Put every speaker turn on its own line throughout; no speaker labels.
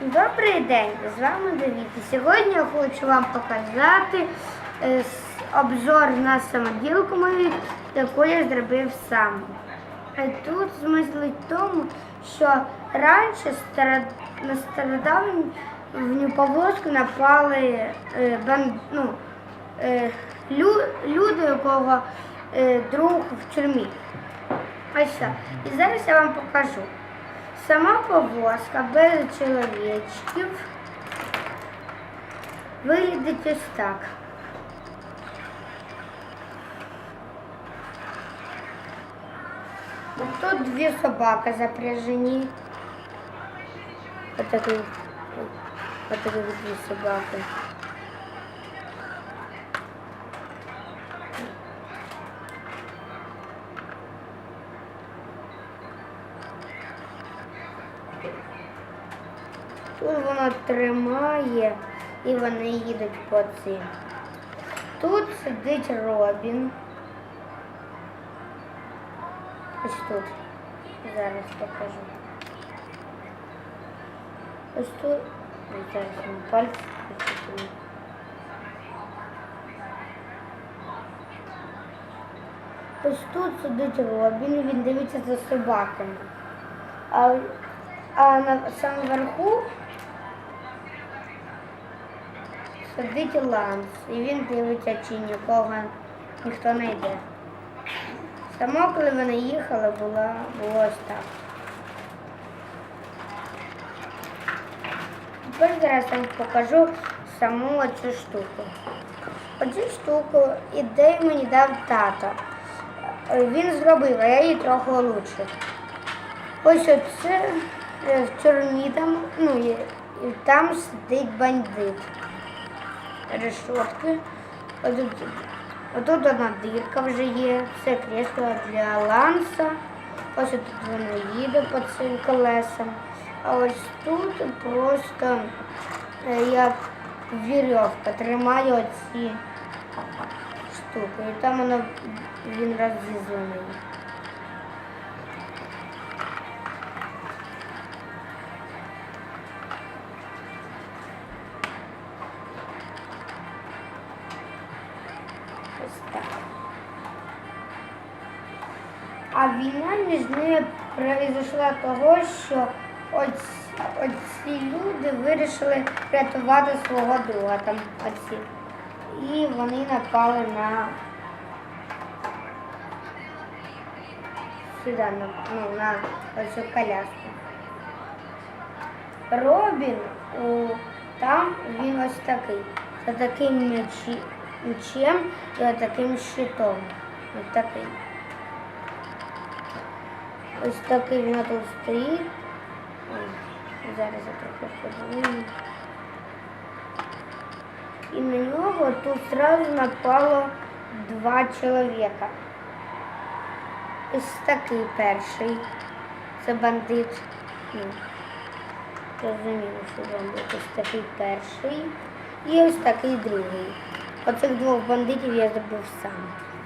Добрий день, з вами Давід. Сьогодні я хочу вам показати е, обзор на самоділку мою, яку я зробив сам. Е, Тут смисл в тому, що раніше на стародавню повозку напали е, ну, люди, у кого е, друг в тюрмі. Ось так. І зараз я вам покажу. Сама повозка без чоловічків виглядить ось так. Тут дві собаки запряжені. Отакі, отакі дві собаки. Тут воно тримає і вони їдуть по цим. Тут сидить Робін. Ось тут. Зараз покажу. Ось тут. Зараз пальці причепив. Ось тут сидить Робін, він дивиться за собаками. А, а на самому верху сидить Ланс, і він дивиться, чи нікого ніхто не йде. Само, коли вони їхали, було, було ось так. Тепер зараз вам покажу саму цю штуку. Оцю штуку ідею мені дав тато. Він зробив, а я її трохи улучшив. Ось оце в тюрмі там, ну і там сидить бандит. Решотки. Отут, отут одна дирка вже є. Це кресло для ланса. Ось тут воно їде по цим колесам. А ось тут просто е, як вірьовка тримає оці штуки. І там воно він розрізаний. А війна між ними произошла того, що оці, люди вирішили рятувати свого друга там оці. І вони напали на сюди, ну, на оцю коляску. Робін у, там він ось такий. За таким м'ячі- м'ячем і таким щитом. Ось такий. Ось такий він тут стоїть. Зараз я трохи подивлю. І на нього тут зразу напало два чоловіка. Ось такий перший. Це бандит. Ну, Розуміло, що бандит. Ось такий перший. І ось такий другий. Оцих двох бандитів я зробив сам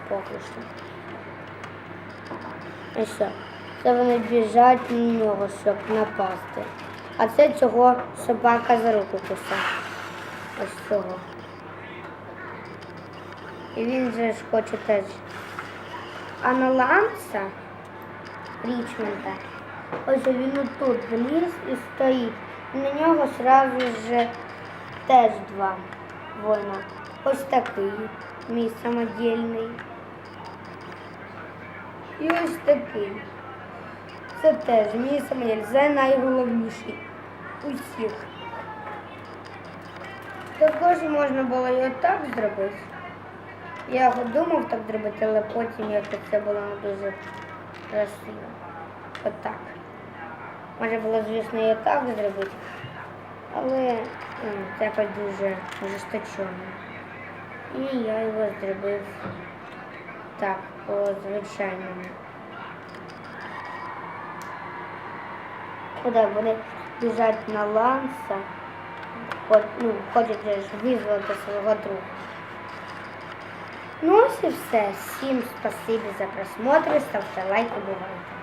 поки що. Ось що. Це вони біжать на нього, щоб напасти. А це цього собака за руку кусав. Ось цього. І він же ж хоче теж. А на Ланса Річмонда, ось він тут вліз і стоїть. На нього сразу ж теж два воїна. Ось такий, мій самодільний. І ось такий. Це теж мій самоділь. Це найголовніший усіх. Також можна було і отак зробити. Я думав так зробити, але потім якось це було не дуже красиво. Отак. Може було, звісно, і так зробити, але м, це якось дуже ожесточено. І я його зробив так, по Куди вони біжать на ланса, ну, хочуть визволити свого друга. Ну ось і все. Всім спасибі за просмотр, ставте лайки, бувайте.